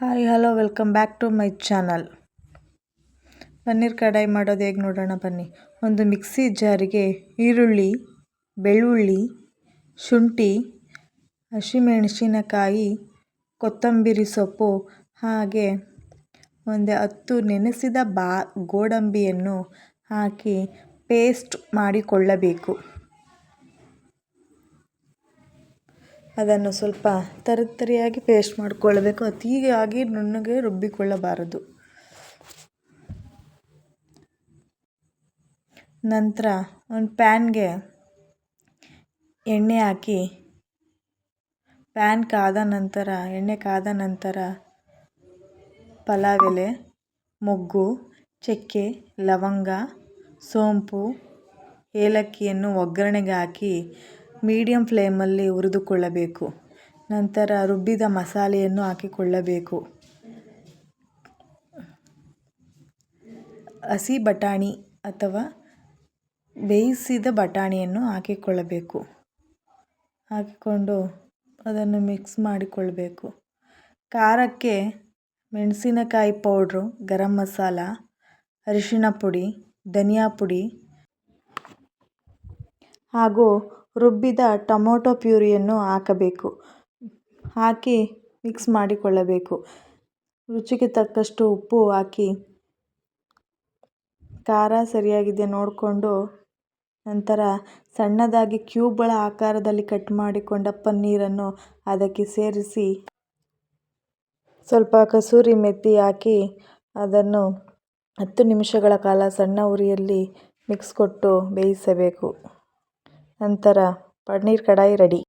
Hi, hello, welcome back to my channel. Paneer kadai ಮಾಡೋದು ಹೇಗೆ ನೋಡೋಣ ಬನ್ನಿ. ಒಂದು ಮಿಕ್ಸಿ ಜಾರಿಗೆ ಈರುಳ್ಳಿ, ಬೆಳ್ಳುಳ್ಳಿ, ಶುಂಠಿ, ಹಸಿಮೆಣಸಿನಕಾಯಿ, ಕೊತ್ತಂಬರಿ ಸೊಪ್ಪು, ಹಾಗೆ ಒಂದು ಹತ್ತು ನೆನೆಸಿದ ಬಾ, ಗೋಡಂಬಿಯನ್ನು ಹಾಕಿ ಪೇಸ್ಟ್ ಮಾಡಿಕೊಳ್ಳಬೇಕು. ಅದನ್ನು ಸ್ವಲ್ಪ ತರಿತರಿಯಾಗಿ ಪೇಸ್ಟ್ ಮಾಡಿಕೊಳ್ಬೇಕು. ಅತಿಯಾಗಿ ನುಣ್ಣಗೆ ರುಬ್ಬಿಕೊಳ್ಳಬಾರದು. ನಂತರ ಒಂದು ಪ್ಯಾನ್ಗೆ ಎಣ್ಣೆ ಹಾಕಿ, ಪ್ಯಾನ್ ಕಾದ ನಂತರ, ಎಣ್ಣೆ ಕಾದ ನಂತರ ಪಲಾವ್ ಎಲೆ ಮೊಗ್ಗು, ಚಕ್ಕೆ, ಲವಂಗ, ಸೋಂಪು, ಏಲಕ್ಕಿಯನ್ನು ಒಗ್ಗರಣೆಗೆ ಹಾಕಿ ಮೀಡಿಯಮ್ ಫ್ಲೇಮಲ್ಲಿ ಹುರಿದುಕೊಳ್ಳಬೇಕು. ನಂತರ ರುಬ್ಬಿದ ಮಸಾಲೆಯನ್ನು ಹಾಕಿಕೊಳ್ಳಬೇಕು. ಹಸಿ ಬಟಾಣಿ ಅಥವಾ ಬೇಯಿಸಿದ ಬಟಾಣಿಯನ್ನು ಹಾಕಿಕೊಳ್ಳಬೇಕು. ಹಾಕಿಕೊಂಡು ಅದನ್ನು ಮಿಕ್ಸ್ ಮಾಡಿಕೊಳ್ಬೇಕು ಖಾರಕ್ಕೆ ಮೆಣಸಿನಕಾಯಿ ಪೌಡ್ರು, ಗರಂ ಮಸಾಲ, ಅರಿಶಿಣ ಪುಡಿ, ಧನಿಯಾ ಪುಡಿ ಹಾಗೂ ರುಬ್ಬಿದ ಟೊಮೊಟೊ ಪ್ಯೂರಿಯನ್ನು ಹಾಕಬೇಕು. ಹಾಕಿ ಮಿಕ್ಸ್ ಮಾಡಿಕೊಳ್ಳಬೇಕು. ರುಚಿಗೆ ತಕ್ಕಷ್ಟು ಉಪ್ಪು ಹಾಕಿ. ಖಾರ ಸರಿಯಾಗಿದೆ ನೋಡಿಕೊಂಡು. ನಂತರ ಸಣ್ಣದಾಗಿ ಕ್ಯೂಬ್ಗಳ ಆಕಾರದಲ್ಲಿ ಕಟ್ ಮಾಡಿಕೊಂಡ ಪನ್ನೀರನ್ನು ಅದಕ್ಕೆ ಸೇರಿಸಿ. ಸ್ವಲ್ಪ ಕಸೂರಿ ಮೆತ್ತಿ ಹಾಕಿ ಅದನ್ನು ಹತ್ತು ನಿಮಿಷಗಳ ಕಾಲ ಸಣ್ಣ ಉರಿಯಲ್ಲಿ ಮಿಕ್ಸ್ ಕೊಟ್ಟು ಬೇಯಿಸಬೇಕು. ನಂತರ ಪನ್ನೀರ್ ಕಡಾಯಿ ರೆಡಿ.